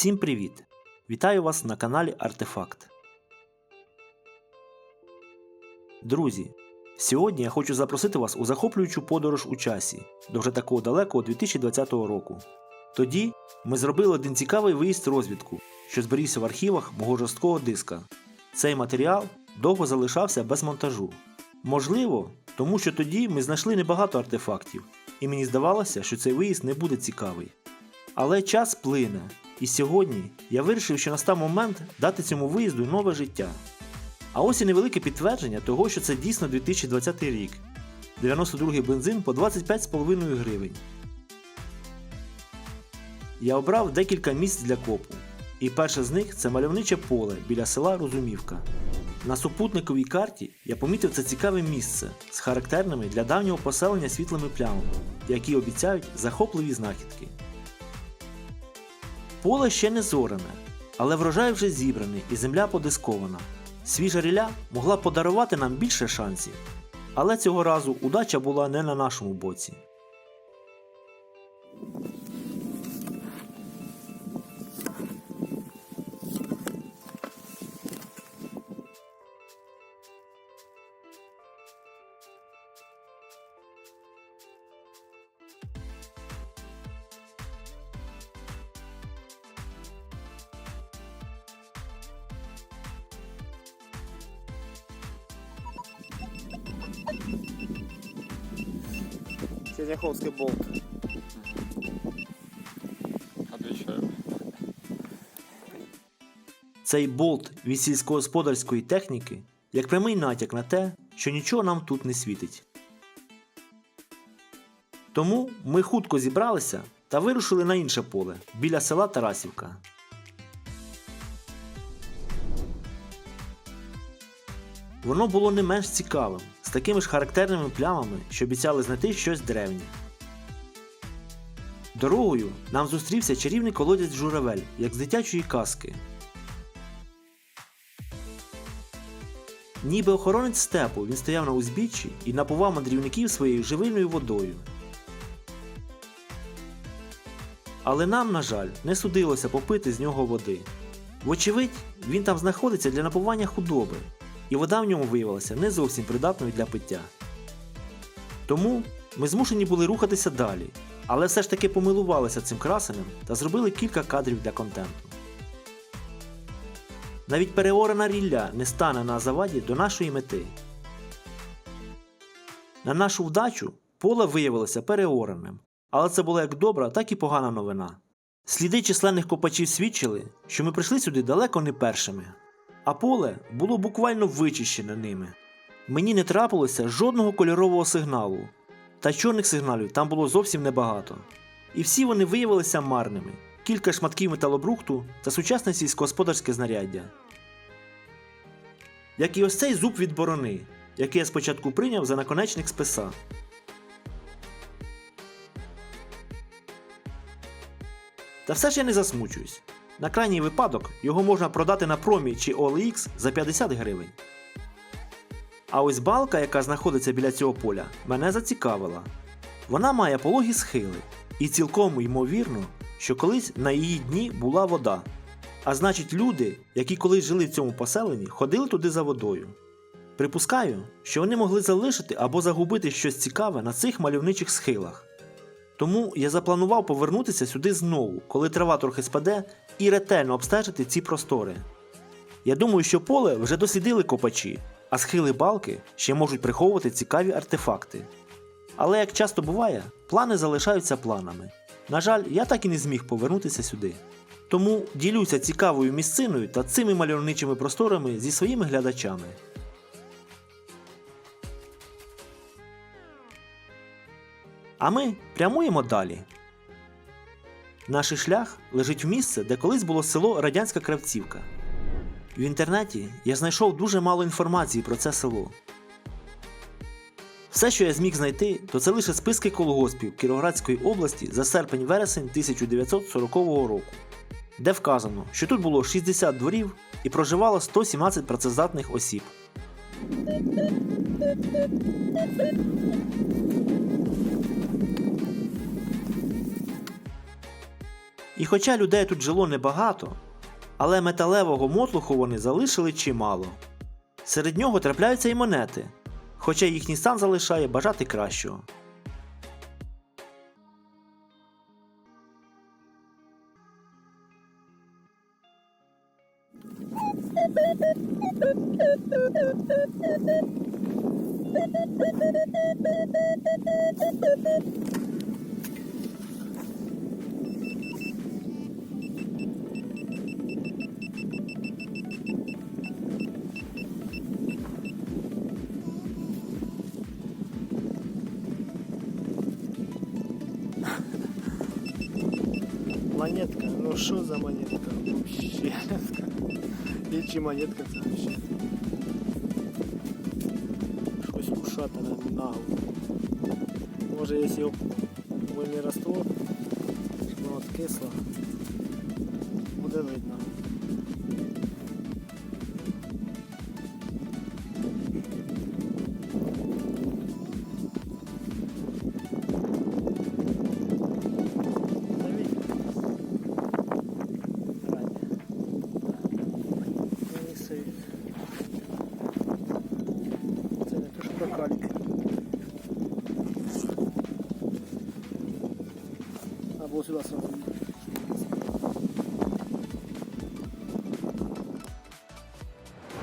Всім привіт! Вітаю вас на каналі Артефакт. Друзі, сьогодні я хочу запросити вас у захоплюючу подорож у часі до вже такого далекого 2020 року. Тоді ми зробили один цікавий виїзд розвідку, що зберігся в архівах мого жорсткого диска. Цей матеріал довго залишався без монтажу. Можливо, тому що тоді ми знайшли небагато артефактів, і мені здавалося, що цей виїзд не буде цікавий. Але час плине, і сьогодні я вирішив, що настав момент дати цьому виїзду нове життя. А ось і невелике підтвердження того, що це дійсно 2020 рік. 92-й бензин по 25,5 гривень. Я обрав декілька місць для копу. І перше з них це мальовниче поле біля села Розумівка. На супутниковій карті я помітив це цікаве місце з характерними для давнього поселення світлими плямами, які обіцяють захопливі знахідки. Поле ще не зорене, але врожай вже зібраний і земля подискована. Свіжа ріля могла подарувати нам більше шансів. Але цього разу удача була не на нашому боці. Сязяховский болт. Отвечаю. Цей болт від сільськогосподарської техніки як прямий натяк на те, що нічого нам тут не світить. Тому ми хутко зібралися та вирушили на інше поле біля села Тарасівка. Воно було не менш цікавим, з такими ж характерними плямами, що обіцяли знайти щось древнє. Дорогою нам зустрівся чарівний колодязь журавель, як з дитячої казки. Ніби охоронець степу він стояв на узбіччі і напував мандрівників своєю живильною водою. Але нам, на жаль, не судилося попити з нього води. Вочевидь, він там знаходиться для напування худоби, і вода в ньому виявилася не зовсім придатною для пиття. Тому ми змушені були рухатися далі, але все ж таки помилувалися цим красенем та зробили кілька кадрів для контенту. Навіть переорана рілля не стане на заваді до нашої мети. На нашу вдачу поле виявилося переораним, але це була як добра, так і погана новина. Сліди численних копачів свідчили, що ми прийшли сюди далеко не першими, а поле було буквально вичищене ними. Мені не трапилося жодного кольорового сигналу, та чорних сигналів там було зовсім небагато. І всі вони виявилися марними кілька шматків металобрухту та сучасне сільськогосподарське знаряддя. Як і ось цей зуб від борони, який я спочатку прийняв за наконечник списа. Та все ж я не засмучуюсь. На крайній випадок його можна продати на промі чи OLX за 50 гривень. А ось балка, яка знаходиться біля цього поля, мене зацікавила. Вона має пологі схили, і цілком ймовірно, що колись на її дні була вода. А значить, люди, які колись жили в цьому поселенні, ходили туди за водою. Припускаю, що вони могли залишити або загубити щось цікаве на цих мальовничих схилах. Тому я запланував повернутися сюди знову, коли трава трохи спаде, і ретельно обстежити ці простори. Я думаю, що поле вже дослідили копачі, а схили балки ще можуть приховувати цікаві артефакти. Але як часто буває, плани залишаються планами. На жаль, я так і не зміг повернутися сюди. Тому ділюся цікавою місциною та цими мальовничими просторами зі своїми глядачами. А ми прямуємо далі. Наш шлях лежить в місце, де колись було село Радянська Кравцівка. В інтернеті я знайшов дуже мало інформації про це село. Все, що я зміг знайти, то це лише списки колгоспів Кіровоградської області за серпень-вересень 1940 року, де вказано, що тут було 60 дворів і проживало 117 працездатних осіб. І хоча людей тут жило небагато, але металевого мотлуху вони залишили чимало. Серед нього трапляються і монети, хоча їхній стан залишає бажати кращого. Монетка, ну що за монетка? Вообще. І чи монетка це Щось ушатане нагло. Може, якщо мильний раствор, воно откисло, буде видно.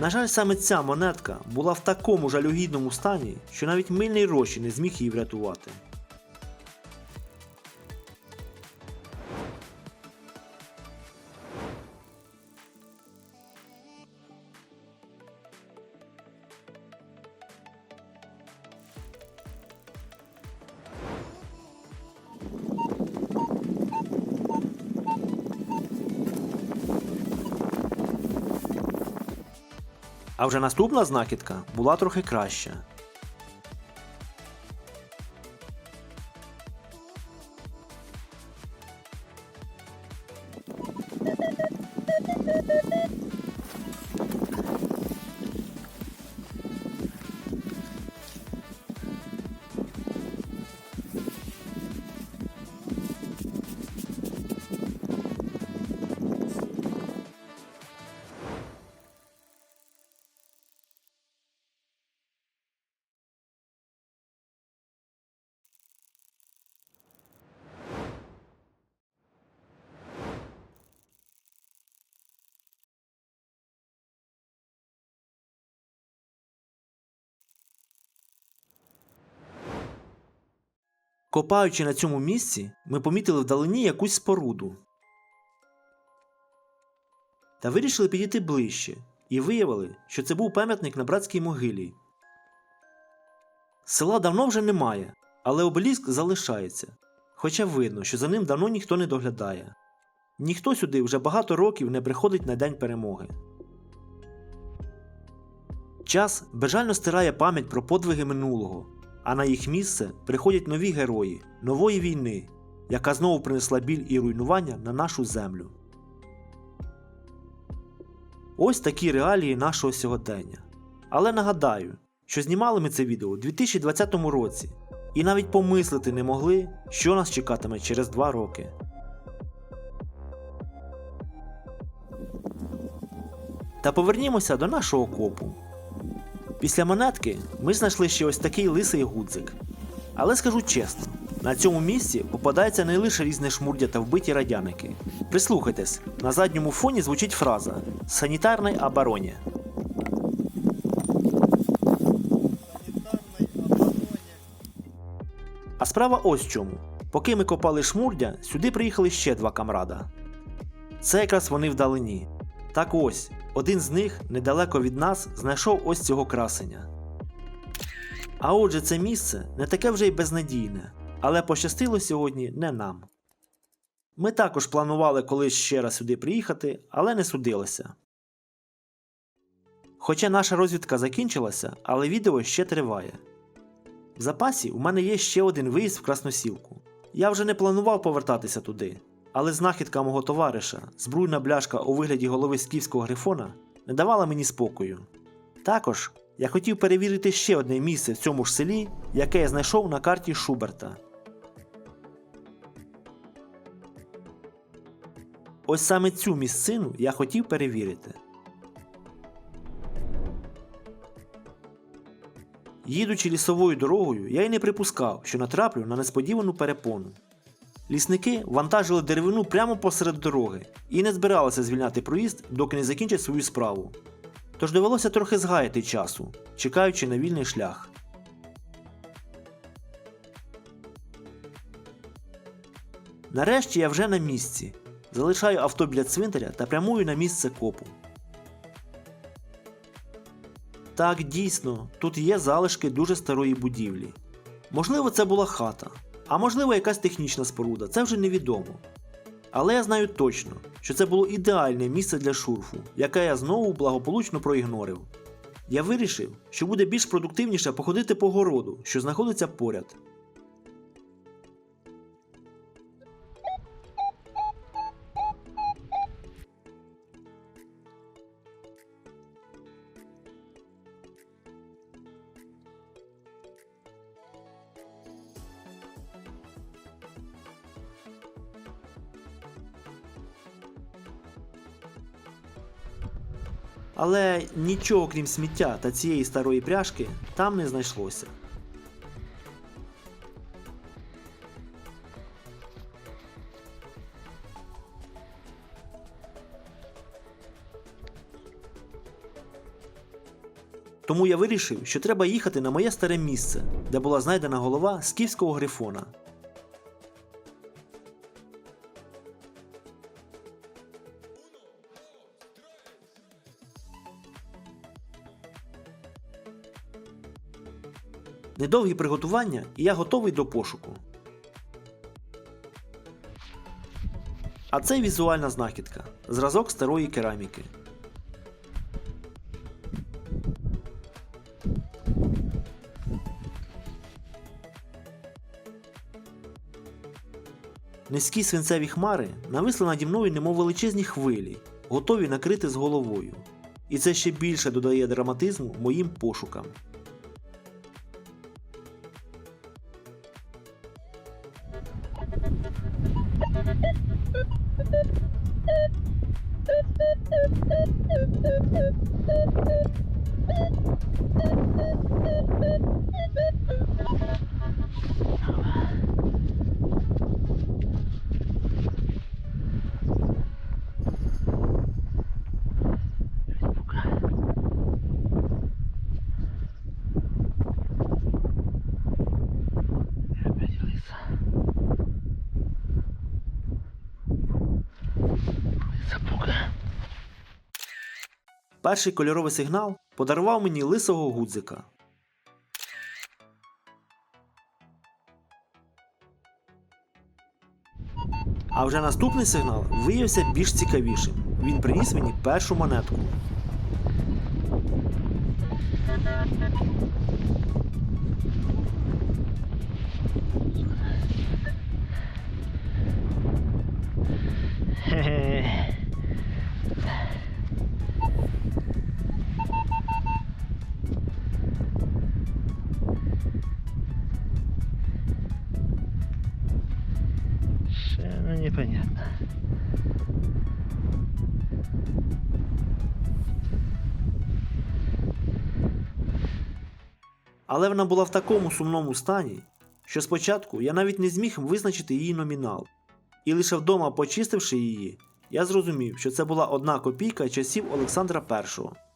На жаль, саме ця монетка була в такому жалюгідному стані, що навіть мильний розчин не зміг її врятувати. А вже наступна знахідка була трохи краща. Копаючи на цьому місці, ми помітили вдалині якусь споруду. Та вирішили підійти ближче і виявили, що це був пам'ятник на братській могилі. Села давно вже немає, але обеліск залишається, хоча видно, що за ним давно ніхто не доглядає. Ніхто сюди вже багато років не приходить на День перемоги. Час безжально стирає пам'ять про подвиги минулого, а на їх місце приходять нові герої нової війни, яка знову принесла біль і руйнування на нашу землю. Ось такі реалії нашого сьогодення. Але нагадаю, що знімали ми це відео у 2020 році і навіть помислити не могли, що нас чекатиме через два роки. Та повернімося до нашого копу. Після монетки ми знайшли ще ось такий лисий гудзик. Але скажу чесно, на цьому місці попадається не лише різне шмурдя та вбиті радяники. Прислухайтесь, на задньому фоні звучить фраза санітарний обороні. А справа ось в чому. Поки ми копали шмурдя, сюди приїхали ще два камрада. Це якраз вони вдалині. Так ось, один з них недалеко від нас знайшов ось цього красення. А отже, це місце не таке вже й безнадійне, але пощастило сьогодні не нам. Ми також планували колись ще раз сюди приїхати, але не судилося. Хоча наша розвідка закінчилася, але відео ще триває. В запасі у мене є ще один виїзд в Красносілку. Я вже не планував повертатися туди, але знахідка мого товариша, збруйна бляшка у вигляді голови скіфського грифона, не давала мені спокою. Також я хотів перевірити ще одне місце в цьому ж селі, яке я знайшов на карті Шуберта. Ось саме цю місцину я хотів перевірити. Їдучи лісовою дорогою, я й не припускав, що натраплю на несподівану перепону. Лісники вантажили деревину прямо посеред дороги і не збиралися звільняти проїзд, доки не закінчать свою справу. Тож довелося трохи згаяти часу, чекаючи на вільний шлях. Нарешті я вже на місці. Залишаю авто біля цвинтаря та прямую на місце копу. Так, дійсно, тут є залишки дуже старої будівлі. Можливо, це була хата, а можливо, якась технічна споруда, це вже невідомо. Але я знаю точно, що це було ідеальне місце для шурфу, яке я знову благополучно проігнорив. Я вирішив, що буде більш продуктивніше походити по городу, що знаходиться поряд. Але нічого крім сміття та цієї старої пряжки там не знайшлося. Тому я вирішив, що треба їхати на моє старе місце, де була знайдена голова скіфського грифона. Недовгі приготування, і я готовий до пошуку. А це візуальна знахідка зразок старої кераміки. Низькі свинцеві хмари нависли наді мною, немов величезні хвилі, готові накрити з головою. І це ще більше додає драматизму моїм пошукам. Перший кольоровий сигнал подарував мені лисого гудзика. А вже наступний сигнал виявився більш цікавішим. Він приніс мені першу монетку. Але вона була в такому сумному стані, що спочатку я навіть не зміг визначити її номінал. І лише вдома, почистивши її, я зрозумів, що це була одна копійка часів Олександра І.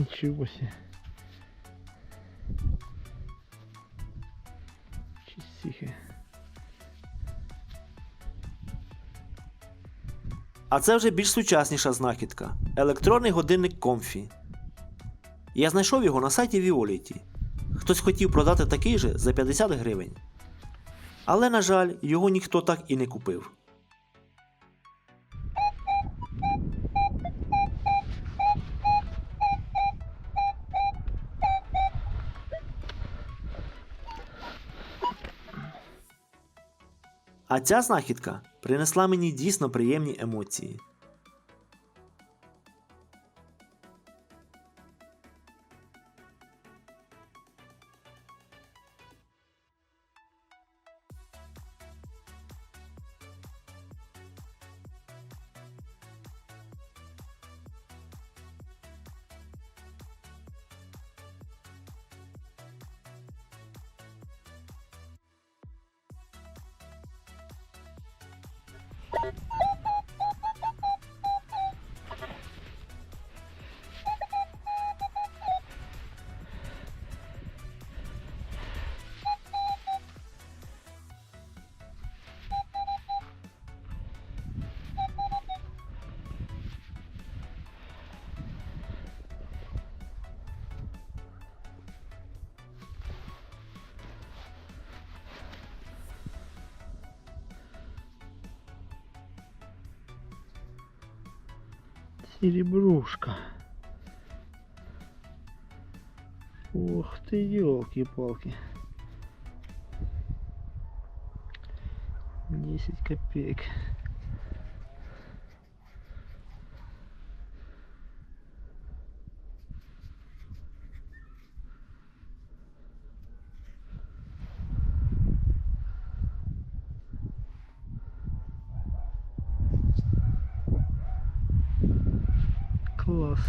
Ничего себе. Тихо. А це вже більш сучасніша знахідка електронний годинник Comfy. Я знайшов його на сайті Violet. Хтось хотів продати такий же за 50 гривень. Але, на жаль, його ніхто так і не купив. А ця знахідка принесла мені дійсно приємні емоції. Серебрушка. Ух ты, елки-палки. 10 копеек. Класс.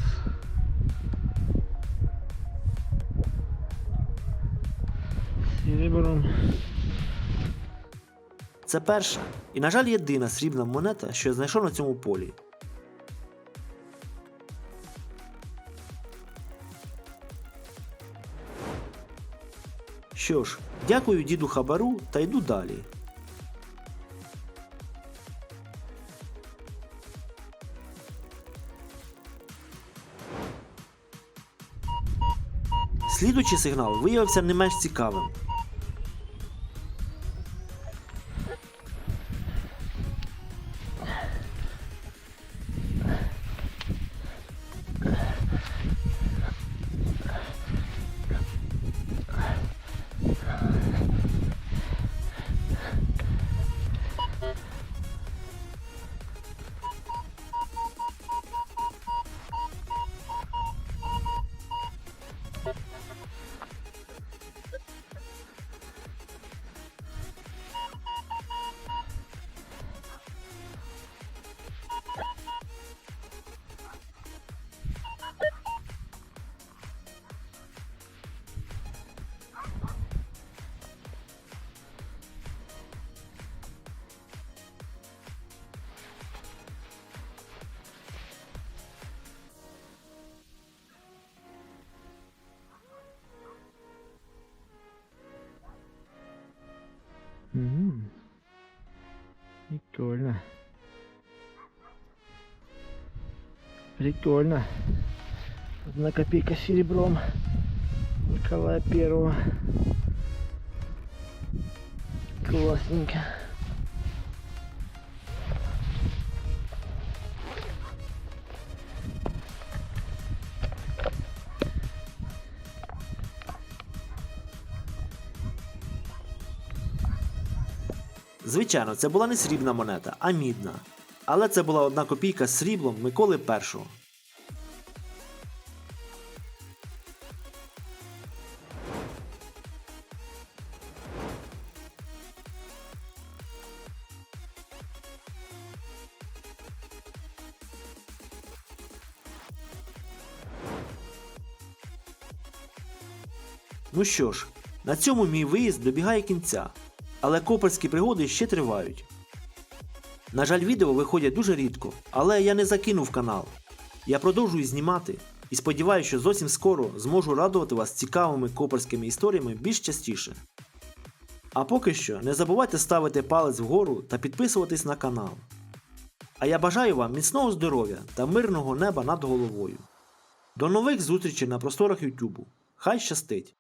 Серебром. Це перша і, на жаль, єдина срібна монета, що я знайшов на цьому полі. Що ж, дякую діду Хабару та йду далі. Слідуючий сигнал виявився не менш цікавим. Прикольно. Одна копейка серебром Николая Первого. Классненько. Звичайно, це була не срібна монета, а мідна. Але це була одна копійка з сріблом Миколи І. Ну що ж, на цьому мій виїзд добігає кінця, але коперські пригоди ще тривають. На жаль, відео виходять дуже рідко, але я не закинув канал. Я продовжую знімати і сподіваюся, що зовсім скоро зможу радувати вас цікавими коперськими історіями більш частіше. А поки що не забувайте ставити палець вгору та підписуватись на канал. А я бажаю вам міцного здоров'я та мирного неба над головою. До нових зустрічей на просторах Ютубу. Хай щастить!